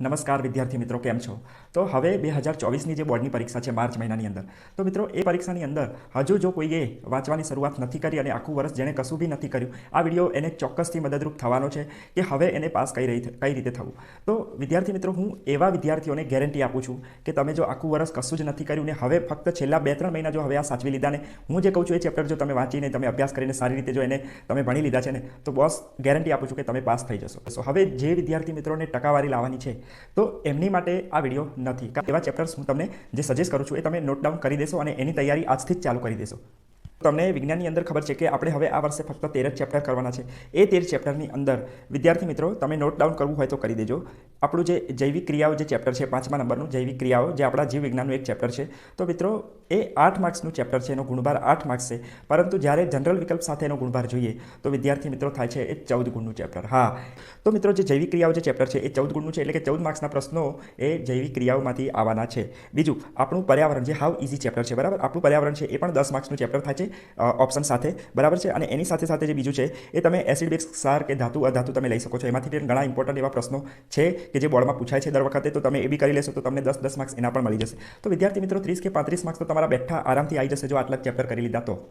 નમસ્કાર વિદ્યાર્થી મિત્રો, કેમ છો? તો હવે બે હજાર ચોવીસની જે બોર્ડની પરીક્ષા છે માર્ચ મહિનાની અંદર, તો મિત્રો એ પરીક્ષાની અંદર હજુ જો કોઈએ વાંચવાની શરૂઆત નથી કરી અને આખું વર્ષ જેણે કશું બી નથી કર્યું, આ વીડિયો એને ચોક્કસથી મદદરૂપ થવાનો છે કે હવે એને પાસ કઈ રહી, કઈ રીતે થવું. તો વિદ્યાર્થી મિત્રો, હું એવા વિદ્યાર્થીઓને ગેરંટી આપું છું કે તમે જો આખું વર્ષ કશું જ નથી કર્યું ને હવે ફક્ત છેલ્લા બે ત્રણ મહિના જો હવે આ સાચવી લીધા ને, હું જે કહું છું એ ચેપ્ટર જો તમે વાંચીને તમે અભ્યાસ કરીને સારી રીતે જો એને તમે ભણી લીધા છે ને, તો બોસ ગેરંટી આપું છું કે તમે પાસ થઈ જશો. હવે જે વિદ્યાર્થી મિત્રોને ટકાવારી લાવવાની છે તો એમની માટે આ વીડિયો નથી. એવા ચેપ્ટર્સ હું તમને જે સજેસ્ટ કરું છું એ તમે નોટ ડાઉન કરી દેશો અને એની તૈયારી આજથી જ ચાલુ કરી દેશો. તમને વિજ્ઞાનની અંદર ખબર છે કે આપણે હવે આ વર્ષે ફક્ત તેર જ ચેપ્ટર કરવાના છે. એ તેર ચેપ્ટરની અંદર વિદ્યાર્થી મિત્રો, તમે નોટ ડાઉન કરવું હોય તો કરી દેજો. આપણું જે જૈવિક ક્રિયાઓ જે ચેપ્ટર છે, પાંચમા નંબરનું જૈવિક ક્રિયાઓ, જે આપણા જીવ વિજ્ઞાનનું એક ચેપ્ટર છે, તો મિત્રો, એ આઠ માર્ક્સનું ચેપ્ટર છે, એનો ગુણભાર આઠ માર્ક્સ છે. પરંતુ જ્યારે જનરલ વિકલ્પ સાથે એનો ગુણભાર જોઈએ, તો વિદ્યાર્થી મિત્રો થાય છે એ ચૌદ ગુણનું ચેપ્ટર. હા. તો મિત્રો, જે જૈવિક ક્રિયાઓ જે ચેપ્ટર છે, એ ચૌદ ગુણનું છે, એટલે કે ચૌદ માર્ક્સના પ્રશ્નો એ જૈવિક ક્રિયાઓમાંથી આવવાના છે. બીજું, આપણું પર્યાવરણ જે હાવ ઇઝી ચેપ્ટર છે, બરાબર? આપણું પર્યાવરણ છે, એ પણ દસ માર્ક્સનું ચેપ્ટર થાય છે ઓપ્શન સાથે, બરાબર છે? અને એની સાથે સાથે જે બીજું છે, એ તમે એસિડ બેઝ સાર કે ધાતુ, અધાતુ તમે લઈ શકો છો. એમાંથી પણ ઘણા ઇમ્પોર્ટન્ટ એવા પ્રશ્નો છે. કે જે બોર્ડમાં પૂછાય છે દર વખતે, તો તમે એ બી કરી લેશો, તો તમને દસ દસ માર્ક્સ એના પણ મળી જશે. તો વિદ્યાર્થી મિત્રો, ત્રીસ કે પાંત્રીસ માર્ક્સ તો તમારા બેઠા આરામથી આવી જશે જો આટલા ચેપ્ટર કરી લીધા તો.